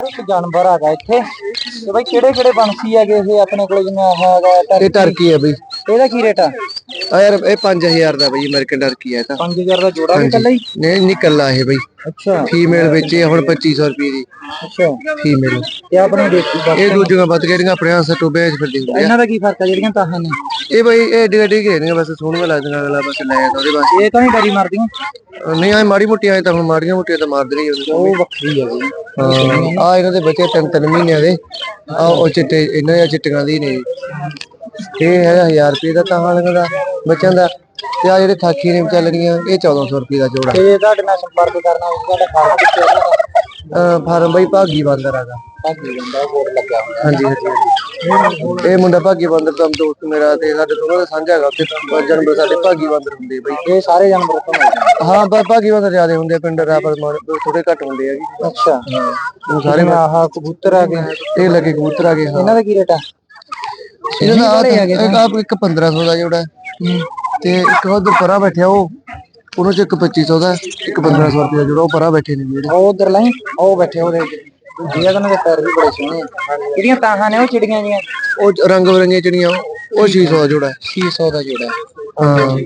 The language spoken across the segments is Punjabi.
ਇੱਕ ਜਾਨਵਰ ਹੈਗਾ ਇੱਥੇ। ਤੇ ਬਈ ਕਿਹੜੇ ਕਿਹੜੇ ਬੰਸੀ ਹੈਗੇ ਇਹ ਆਪਣੇ ਕੋਲ ਜਿਵੇਂ ਹੈਗਾ ਇਹ ਟਰਕੀ ਹੈ ਬਈ। ਇਹਦਾ ਕੀ ਰੇਟ ਆ? ਆ ਯਾਰ ਇਹ 5000 ਦਾ ਬਈ ਅਮਰੀਕਨ ਟਰਕੀ ਹੈ ਇਹ ਤਾਂ। 5000 ਦਾ ਜੋੜਾ ਵੀ ਹੀ? ਨਹੀਂ ਨਿਕਲਣਾ ਇਹ ਬਈ। ਅੱਛਾ। ਫੀਮੇਲ ਵੇਚੀ ਹੈ ਹੁਣ 2500 ਰੁਪਏ ਦੀ। ਅੱਛਾ। ਫੀਮੇਲ ਤੇ ਆਪਣੇ ਦੇਖੀ ਬਸ ਇਹ ਦੂਜੀਆਂ ਕੇ ਜਿਹੜੀਆਂ ਆਪਣੇ ਹੱਥ ਟੋਬੇ ਵਿੱਚ ਫਿਰਦੀ ਹੁੰਦੀ ਆ ਇਹਨਾਂ ਦਾ ਕੀ ਫ਼ਰਕ ਆ ਜਿਹੜੀਆਂ ਤਾਹਾਂ ਨੇ? ਇਹ ਬਈ ਇਹ ਡਿਗ ਡਿਗ ਨੇ ਬਸ ਸੋਹਣੀਆਂ ਲੱਗਦੀਆਂ ਅਗਲਾ ਬਸ ਲੈ ਜਾਂਦਾ ਉਹਦੇ ਬਸ। ਇਹ ਤਾਂ ਨਹੀਂ ਡਰੀ ਮਾਰਦੀਆਂ? ਨਹੀਂ ਆ ਮਾੜੀ ਮੋਟੀ ਆਏ ਤਾਂ ਹੁਣ ਮਾੜੀਆਂ ਮੋਟੀਆਂ ਤਾਂ ਮਾਰਦੇ ਨਹੀਂ ਉਹ ਵੱਖਰੀ ਆ ਬਈ। ਹਾਂ ਆ ਇਹਨਾਂ ਦੇ ਬੱਚੇ ਤਿੰਨ ਤਿੰਨ ਮਹੀਨਿਆਂ ਦੇ। ਆ ਉਹ ਚਿੱਟੇ ਇਹਨਾਂ ਦੀਆਂ ਚਿੱਟੀਆਂ ਦੀ ਨੇ। ਇਹ ਹੈਗਾ 1000 ਰੁਪਏ ਦਾ ਤਾਂ ਹਾਲ ਦਾ। ਬੱਚਿਆਂ ਦਾ ਤੇ ਆ ਜਿਹੜੇ ਖਾਕੀ ਨੇ ਚੱਲ ਰਹੀਆਂ ਇਹ 1400 ਰੁਪਏ ਦਾ ਜੋੜਾ। ਤੇ ਤੁਹਾਡੇ ਨਾਲ ਸੰਪਰਕ ਕਰਨਾ ਹੋਊਗਾ ਤੁਹਾਡਾ ਫਾਰਮ ਕਿੱਥੇ ਹੈ ਅਹ ਫਾਰਮ ਬਈ ਭਾਗੀ ਬਾਂਦਰ ਹੈਗਾ। ਭਾਗੀ ਜਾਂਦਾ ਬੋਰਡ ਲੱਗਿਆ ਹੋਇਆ। ਹਾਂਜੀ ਹਾਂਜੀ। ਇਹ ਮੁੰਡਾ ਭਾਗੀ ਬਾਂਦਰ ਦਾ ਦੋਸਤ ਮੇਰਾ ਤੇ ਸਾਡੇ ਦੋਨਾਂ ਦਾ ਸਾਂਝਾ ਹੈਗਾ ਉੱਥੇ ਜਨਮ ਸਾਡੇ ਭਾਗੀ ਬਾਂਦਰ ਹੁੰਦੇ ਬਈ। ਇਹ ਸਾਰੇ ਜਾਨਵਰ ਤੋਂ ਹਾਂ ਬਾ ਭਾਗੀ ਬਾਂਦਰ ਜ਼ਿਆਦੇ ਹੁੰਦੇ ਪਿੰਡ ਰਾਪਰ ਥੋੜੇ ਘੱਟ ਹੁੰਦੇ ਆ ਜੀ। ਅੱਛਾ। ਉਹ ਸਾਰੇ ਆਹ ਕਬੂਤਰ ਆ ਗਏ। ਇਹ ਲੱਗੇ ਕਬੂਤਰ ਆ ਗਏ ਹਾਂ। ਇਹਨਾਂ ਦਾ ਕੀ ਰੇਟ ਆ? ਇਹਨਾਂ ਦਾ ਇੱਕ ਆਪ ਇੱਕ 1500 ਦਾ ਜੋੜਾ ਹੈ। ਤੇ ਇੱਕ ਉਧਰ ਪਰਾਂ ਬੈਠਿਆ ਉਹ। ਉਹਨਾਂ ਚ ਇੱਕ 2500 ਦਾ ਇੱਕ 1500 ਰੁਪਏ ਜੋੜਾ ਉਹ ਪਰਾਂ ਬੈਠੇ ਨੇ ਜਿਹੜੇ ਉਹ ਉਧਰ ਲਈ ਉਹ ਬੈਠੇ ਉਹਦੇ ਜਿਹੜੀਆਂ ਉਹਨਾਂ ਦੇ ਪੈਰ ਵੀ ਬੜੇ ਸੋਹਣੇ ਆ। ਜਿਹੜੀਆਂ ਤਾਹਾਂ ਨੇ ਉਹ ਚਿੜੀਆਂ ਜੀਆਂ? ਉਹ ਰੰਗ ਬਰੰਗੀਆਂ ਚਿੜੀਆਂ ਉਹ 600 ਦਾ ਜੋੜਾ ਹੈ। 600 ਦਾ ਜੋੜਾ ਹਾਂ।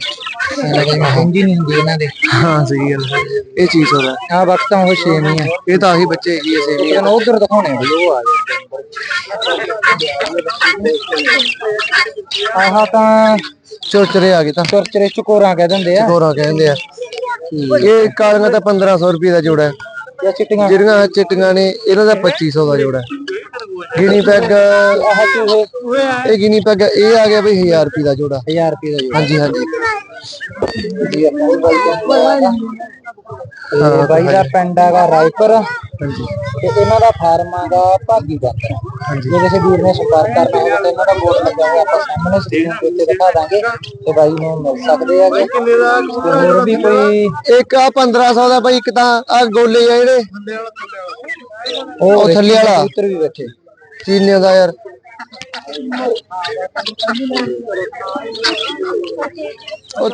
ਇਹਨਾਂ ਦੀ ਮਹਿੰਗੀ ਨਹੀਂ ਹੁੰਦੀ ਇਹਨਾਂ ਦੇ। ਹਾਂ ਸਹੀ ਗੱਲ ਹੈ। ਇਹ 600 ਦਾ। ਆ ਵਕਤ ਤਾਂ ਉਹ ਛੇ ਨਹੀਂ ਆ। ਇਹ ਤਾਂ ਆਹੀ ਬੱਚੇ ਹੀ ਐਸੇ ਵੀ ਲੇਕਿਨ ਉਧਰ ਦਿਖਾਉਣੇ ਵੀ ਉਹ ਆ ਗਏ। ਆਹ ਤਾਂ ਚੋਚਰੇ ਆ ਗਏ ਤਾਂ। ਚਰਚਰੇ ਚਕੋਰਾਂ ਕਹਿ ਦਿੰਦੇ ਆ। ਗੋਰਾ ਕਹਿੰਦੇ ਆ। ਇਹ ਕਾਲੀਆਂ ਤਾਂ 1500 ਰੁਪਏ ਦਾ ਜੋੜਾ ਹੈ। ਚਿੱਟੀਆਂ। ਜਿਹੜੀਆਂ ਚਿੱਟੀਆਂ ਨੇ ਇਹਨਾਂ ਦਾ 2500 ਦਾ ਜੋੜਾ ਹੈ। ਗਿਨੀ ਪੈਗ ਆਹ ਚੂਹੇ ਇਹ ਗਿਨੀ ਪੈਗ ਇਹ ਆ ਗਿਆ ਬਈ 1000 ਰੁਪਏ ਦਾ ਜੋੜਾ। 1000 ਰੁਪਏ ਦਾ ਜੋੜਾ। ਹਾਂਜੀ ਹਾਂਜੀ। ਬਾਈ ਦਾ ਪਿੰਡ ਹੈਗਾ ਰਾਏਪੁਰ। ਹਾਂਜੀ। ਤੇ ਇਹਨਾਂ ਦਾ ਫਾਰਮ ਹੈਗਾ ਭਾਗੀ ਦਾ। ਜੇ ਕਿਸੇ ਵੀਰ ਨੇ ਸੰਪਰਕ ਕਰਨਾ ਹੋਵੇ ਤਾਂ ਇਹਨਾਂ ਦਾ ਬੋਰਡ ਲੱਗਾ ਹੋਇਆ ਆਪਾਂ ਸਾਹਮਣੇ ਸਕਰੀਨ ਤੇ ਉੱਤੇ ਦਿਖਾ ਦਾਂਗੇ ਤੇ ਬਾਈ ਨੂੰ ਮਿਲ ਸਕਦੇ ਹੈਗੇ ਤੇ ਹੋਰ ਵੀ ਕੋਈ ਇੱਕ ਆ 1500 ਦਾ ਬਈ ਇੱਕ ਤਾਂ ਆ ਗੋਲੇ ਆ ਜਿਹੜੇ। ਉਹ ਥੱਲੇ ਵਾਲਾ। ਕਬੂਤਰ ਵੀ ਬੈਠੇ। ਚੀਨੀਆਂ ਦਾ ਯਾਰ। ਉਹ